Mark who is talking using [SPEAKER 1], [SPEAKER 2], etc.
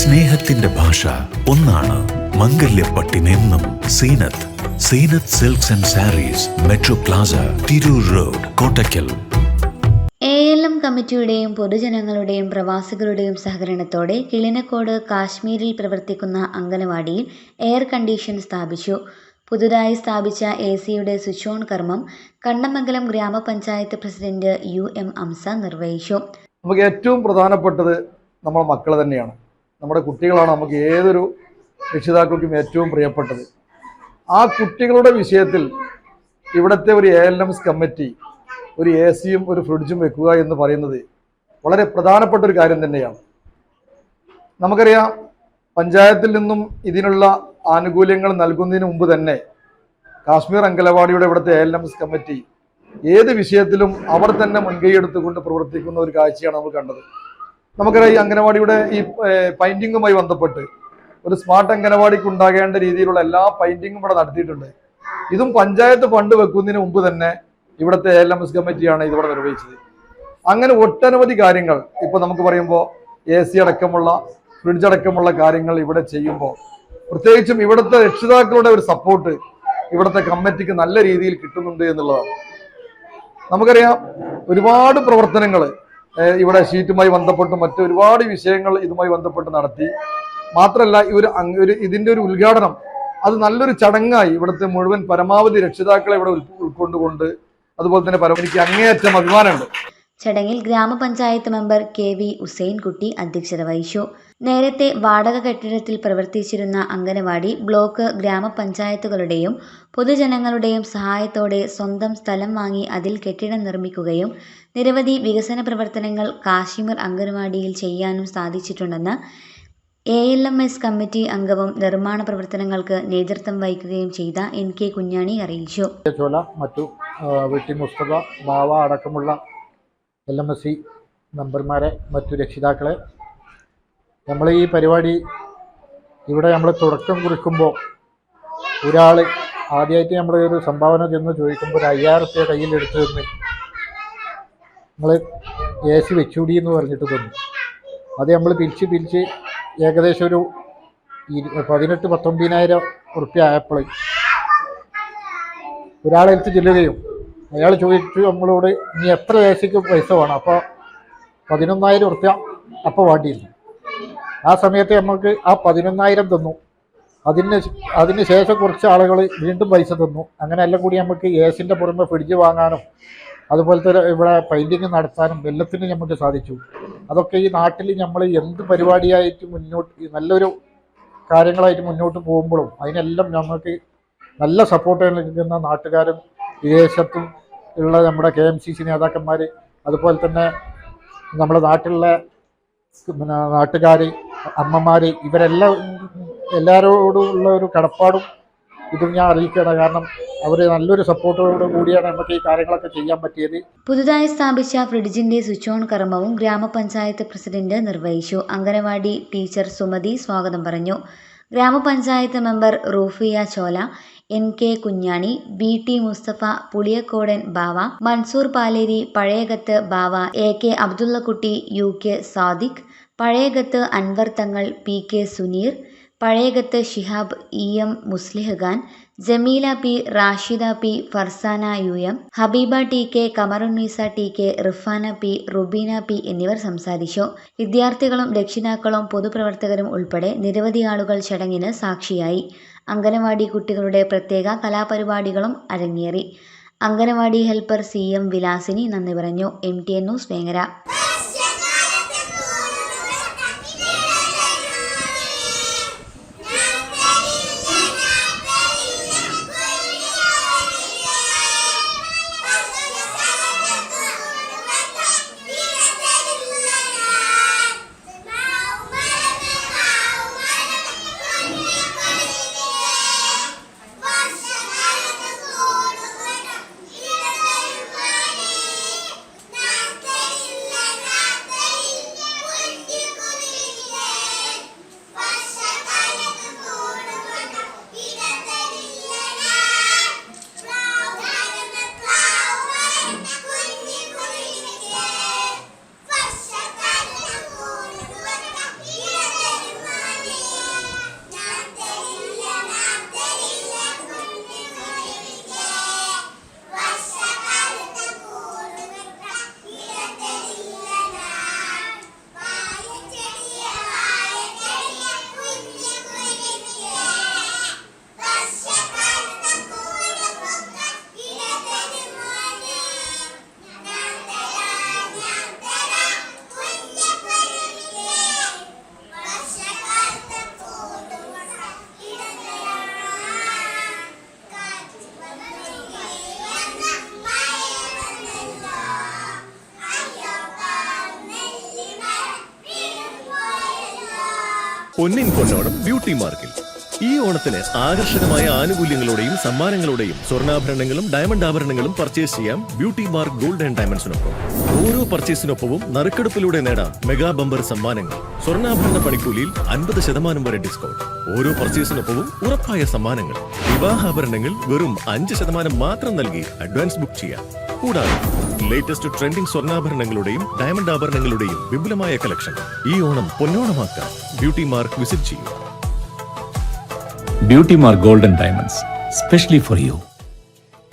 [SPEAKER 1] സ്നേഹത്തിന്റെ ഭാഷ ഒന്നാണ് മംഗല്യപ്പട്ടിനെന്നും Zeenath Zeenath silks and sarees metro plaza Tirur road Kottakkal.
[SPEAKER 2] A L M കമ്മിറ്റിയുടെയും പൊതുജനങ്ങളുടെയും പ്രവാസികളുടെയും സഹകരണത്തോടെ കിളിനക്കോട് കാശ്മീരിൽ പ്രവർത്തിക്കുന്ന അംഗനവാടിയിൽ എയർ കണ്ടീഷൻ സ്ഥാപിച്ചു. പുതുതായി സ്ഥാപിച്ച എ സിയുടെ സ്വിച്ച് ഓൺ കർമ്മം കണ്ണമംഗലം ഗ്രാമപഞ്ചായത്ത് പ്രസിഡന്റ് യു എം അംസ നിർവഹിച്ചു.
[SPEAKER 3] നമുക്ക് ഏറ്റവും പ്രധാനപ്പെട്ടത് നമ്മുടെ മക്കൾ തന്നെയാണ്. നമ്മുടെ കുട്ടികളാണ് നമുക്ക് ഏതൊരു രക്ഷിതാക്കൾക്കും ഏറ്റവും പ്രിയപ്പെട്ടത്. ആ കുട്ടികളുടെ വിഷയത്തിൽ ഇവിടുത്തെ ഒരു എ കമ്മിറ്റി ഒരു എ ഒരു ഫ്രിഡ്ജും വെക്കുക എന്ന് പറയുന്നത് വളരെ പ്രധാനപ്പെട്ട ഒരു കാര്യം തന്നെയാണ്. നമുക്കറിയാം പഞ്ചായത്തിൽ നിന്നും ഇതിനുള്ള ആനുകൂല്യങ്ങൾ നൽകുന്നതിന് മുമ്പ് തന്നെ കാശ്മീർ അങ്കലവാടിയുടെ ഇവിടുത്തെ എ എൽ കമ്മിറ്റി ഏത് വിഷയത്തിലും അവർ തന്നെ മുൻകൈ എടുത്തുകൊണ്ട് പ്രവർത്തിക്കുന്ന ഒരു കാഴ്ചയാണ് നമ്മൾ കണ്ടത്. നമുക്കറിയാം ഈ അംഗനവാടിയുടെ ഈ പൈന്റിങ്ങുമായി ബന്ധപ്പെട്ട് ഒരു സ്മാർട്ട് അംഗനവാടിക്ക് ഉണ്ടാകേണ്ട രീതിയിലുള്ള എല്ലാ പൈന്റിങ്ങും ഇവിടെ നടത്തിയിട്ടുണ്ട്. ഇതും പഞ്ചായത്ത് ഫണ്ട് വെക്കുന്നതിന് മുമ്പ് തന്നെ ഇവിടുത്തെ എൽ എം എസ് കമ്മിറ്റിയാണ് ഇതിവിടെ നിർവഹിച്ചത്. അങ്ങനെ ഒട്ടനവധി കാര്യങ്ങൾ ഇപ്പൊ നമുക്ക് പറയുമ്പോൾ എ സി അടക്കമുള്ള ഫ്രിഡ്ജ് അടക്കമുള്ള കാര്യങ്ങൾ ഇവിടെ ചെയ്യുമ്പോൾ പ്രത്യേകിച്ചും ഇവിടുത്തെ രക്ഷിതാക്കളുടെ ഒരു സപ്പോർട്ട് ഇവിടുത്തെ കമ്മിറ്റിക്ക് നല്ല രീതിയിൽ കിട്ടുന്നുണ്ട് എന്നുള്ളതാണ്. നമുക്കറിയാം ഒരുപാട് പ്രവർത്തനങ്ങൾ ഇവിടെ ഷീറ്റുമായി ബന്ധപ്പെട്ട് മറ്റ് ഒരുപാട് വിഷയങ്ങൾ ഇതുമായി ബന്ധപ്പെട്ട് നടത്തി. മാത്രമല്ല ഇവർ ഒരു അങ് ഒരു ഉദ്ഘാടനം അത് നല്ലൊരു ചടങ്ങായി ഇവിടുത്തെ മുഴുവൻ പരമാവധി രക്ഷിതാക്കളെ ഇവിടെ ഉൾ- ഉൾക്കൊണ്ടുകൊണ്ട് അതുപോലെ തന്നെ പരമാവധിക്ക് അങ്ങേയറ്റം അഭിമാനമുണ്ട്.
[SPEAKER 2] ചടങ്ങിൽ ഗ്രാമപഞ്ചായത്ത് മെമ്പർ കെ വി ഉസൈൻകുട്ടി അധ്യക്ഷത വഹിച്ചു. നേരത്തെ വാടക കെട്ടിടത്തിൽ പ്രവർത്തിച്ചിരുന്ന അംഗനവാടി ബ്ലോക്ക് ഗ്രാമപഞ്ചായത്തുകളുടെയും പൊതുജനങ്ങളുടെയും സഹായത്തോടെ സ്വന്തം സ്ഥലം വാങ്ങി അതിൽ കെട്ടിടം നിർമ്മിക്കുകയും നിരവധി വികസന പ്രവർത്തനങ്ങൾ കാശ്മീർ അംഗനവാടിയിൽ ചെയ്യാനും സാധിച്ചിട്ടുണ്ടെന്ന് A L M S committee അംഗവും നിർമ്മാണ പ്രവർത്തനങ്ങൾക്ക് നേതൃത്വം വഹിക്കുകയും ചെയ്ത എൻ കെ കുഞ്ഞാണി അറിയിച്ചു.
[SPEAKER 4] മറ്റു വി ബാവ അടക്കമുള്ള എൽ എം എസ് സി മെമ്പർമാരെ മറ്റു രക്ഷിതാക്കളെ. നമ്മൾ ഈ പരിപാടി ഇവിടെ നമ്മൾ തുടക്കം കുറിക്കുമ്പോൾ ഒരാൾ ആദ്യമായിട്ട് നമ്മൾ ഒരു സംഭാവന ചെന്ന് ചോദിക്കുമ്പോൾ ഒരു അയ്യായിരം റുപ്യ കയ്യിലെടുത്ത് തന്ന് നമ്മൾ എ സി വെച്ചുകൂടി എന്ന് പറഞ്ഞിട്ട് തന്നു. അത് നമ്മൾ പിരിച്ച് പിരിച്ച് ഏകദേശം ഒരു പതിനെട്ട് പത്തൊമ്പതിനായിരം റുപ്യ ആയപ്പോൾ ഒരാളെടുത്ത് ചെല്ലുകയും അയാൾ ചോദിച്ചു നമ്മളോട് ഇനി എത്ര എ പൈസ വേണം? അപ്പോൾ പതിനൊന്നായിരം ഉറുപ്യ അപ്പോൾ വേണ്ടിയിരുന്നു. ആ സമയത്ത് നമുക്ക് ആ പതിനൊന്നായിരം തന്നു. അതിന് അതിന് ശേഷം കുറച്ച് ആളുകൾ വീണ്ടും പൈസ തന്നു. അങ്ങനെ എല്ലാം കൂടി നമുക്ക് എ സിന്റെ പുറമെ ഫ്രിഡ്ജ് വാങ്ങാനും അതുപോലത്തെ ഇവിടെ പെയിന്റിങ് നടത്താനും എല്ലാത്തിനും നമുക്ക് സാധിച്ചു. അതൊക്കെ ഈ നാട്ടിൽ നമ്മൾ എന്ത് പരിപാടിയായിട്ട് മുന്നോട്ട് നല്ലൊരു കാര്യങ്ങളായിട്ട് മുന്നോട്ട് പോകുമ്പോഴും അതിനെല്ലാം നമുക്ക് നല്ല സപ്പോർട്ട് നൽകുന്ന നാട്ടുകാരും വിദേശത്തും ഉള്ള നമ്മുടെ കെ എം സി സി നേതാക്കന്മാർ അതുപോലെ തന്നെ നമ്മുടെ നാട്ടിലുള്ള പിന്നെ നാട്ടുകാർ അമ്മമാർ ഇവരെല്ലാം എല്ലാവരോടും ഉള്ള ഒരു കടപ്പാടും ഇതും ഞാൻ അറിയിക്കുകയാണ്. കാരണം അവർ നല്ലൊരു സപ്പോർട്ടോട് കൂടിയാണ് നമുക്ക് ഈ കാര്യങ്ങളൊക്കെ ചെയ്യാൻ പറ്റിയത്.
[SPEAKER 2] പുതുതായി സ്ഥാപിച്ച ഫ്രിഡ്ജിന്റെ സ്വിച്ച് ഓൺ കർമ്മവും ഗ്രാമപഞ്ചായത്ത് പ്രസിഡന്റ് നിർവഹിച്ചു. അംഗനവാടി ടീച്ചർ സുമതി സ്വാഗതം പറഞ്ഞു. ഗ്രാമപഞ്ചായത്ത് member Rufiya Chola N K Kunjani B T Mustafa Puliyakkodan Bava Mansoor Paleri Pazhayakath Bava A K Abdullakutty U K Sadiq Pazhayakath Anwar Thangal P K Suneer Pazhayakath Shihab E M Muslih Khan Jameela P Rashida P Farsana U M Habeeba T K Kamarunnisa T K Rifana P Rubeena P എന്നിവർ സംസാരിച്ചു. വിദ്യാർത്ഥികളും രക്ഷിതാക്കളും പൊതുപ്രവർത്തകരും ഉൾപ്പെടെ നിരവധി ആളുകൾ ചടങ്ങിന് സാക്ഷിയായി. അംഗനവാടി കുട്ടികളുടെ പ്രത്യേക കലാപരിപാടികളും അരങ്ങേറി. Anganwadi helper C M Vilasini നന്ദി പറഞ്ഞു. M T N news Vengara.
[SPEAKER 5] പൊന്നിൻ പൊന്നോണം ബ്യൂട്ടി മാർക്കിൽ. ഈ ഓണത്തിന് ആകർഷകമായ ആനുകൂല്യങ്ങളോടെയും സമ്മാനങ്ങളോടെയും സ്വർണാഭരണങ്ങളും ഡയമണ്ട് ആഭരണങ്ങളും പർച്ചേസ് ചെയ്യാം ബ്യൂട്ടി മാർക്ക് ഗോൾഡ് ആൻഡ് ഡയമണ്ട്സിനൊപ്പം. ഓരോ പർച്ചേസിനൊപ്പവും നറുക്കെടുപ്പിലൂടെ നേടാം മെഗാ ബമ്പർ സമ്മാനങ്ങൾ. സ്വർണാഭരണ പണിക്കൂലിയിൽ അൻപത് ശതമാനം വരെ ഡിസ്കൗണ്ട് ഓരോ പർച്ചേസിനൊപ്പവും ഉറപ്പായ സമ്മാനങ്ങൾ. വിവാഹാഭരണങ്ങൾ വെറും അഞ്ച് ശതമാനം മാത്രം നൽകി അഡ്വാൻസ് ബുക്ക് ചെയ്യാം. കൂടാതെ ലേറ്റസ്റ്റ് ട്രെൻഡിംഗ് സ്വർണാഭരണങ്ങളുടെയും ഡയമണ്ട് ആഭരണങ്ങളുടെയും വിപുലമായ കളക്ഷൻ ഈ ഓണം പൊന്നോണമാക്കാൻ ബ്യൂട്ടി മാർക്ക് വിസിറ്റ് ചെയ്യൂ
[SPEAKER 6] beauty mark golden diamonds specially for you.